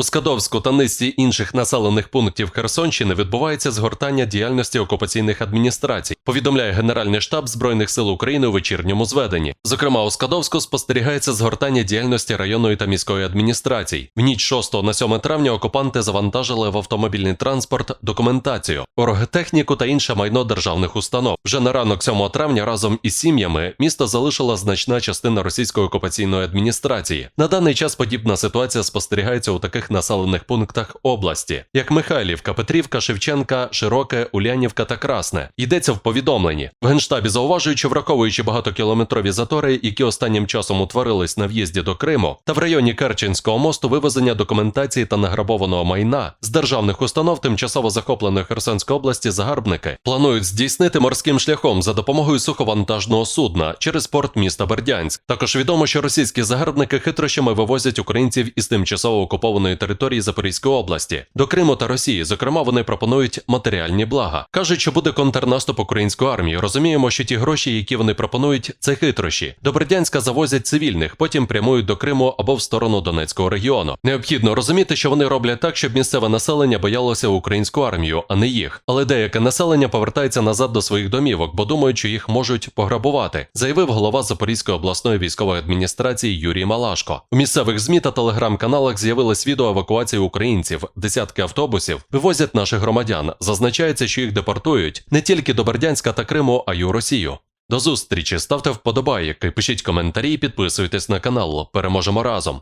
У Скадовську та низці інших населених пунктів Херсонщини відбувається згортання діяльності окупаційних адміністрацій. Повідомляє Генеральний штаб Збройних сил України у вечірньому зведенні. Зокрема, у Скадовську спостерігається згортання діяльності районної та міської адміністрацій. В ніч 6 на 7 травня окупанти завантажили в автомобільний транспорт документацію, оргтехніку та інше майно державних установ. Вже на ранок 7 травня разом із сім'ями місто залишила значна частина російської окупаційної адміністрації. На даний час подібна ситуація спостерігається у таких населених пунктах області, як Михайлівка, Петрівка, Шевченка, Широке, Улянівка та Красне. Йдеться в повідомленні. В генштабі зауважуючи, враховуючи багатокілометрові затори, які останнім часом утворились на в'їзді до Криму, та в районі Керченського мосту вивезення документації та награбованого майна з державних установ тимчасово захопленої Херсонської області загарбники планують здійснити морським шляхом за допомогою суховантажного судна через порт міста Бердянськ. Також відомо, що російські загарбники хитрощами вивозять українців із тимчасово окупованої території Запорізької області до Криму та Росії. Зокрема, вони пропонують матеріальні блага. кажуть, що буде контрнаступ української армії. Розуміємо, що ті гроші, які вони пропонують, це хитрощі. До Бердянська завозять цивільних, потім прямують до Криму або в сторону Донецького регіону. Необхідно розуміти, що вони роблять так, щоб місцеве населення боялося українську армію, а не їх. Але деяке населення повертається назад до своїх домівок, бо думають, що їх можуть пограбувати, заявив голова Запорізької обласної військової адміністрації Юрій Малашко. У місцевих змі та телеграм-каналах з'явилось відео евакуації українців. Десятки автобусів вивозять наших громадян. Зазначається, що їх депортують не тільки до Бердянська та Криму, а й у Росію. До зустрічі, ставте вподобайки, пишіть коментарі, і підписуйтесь на канал. Переможемо разом.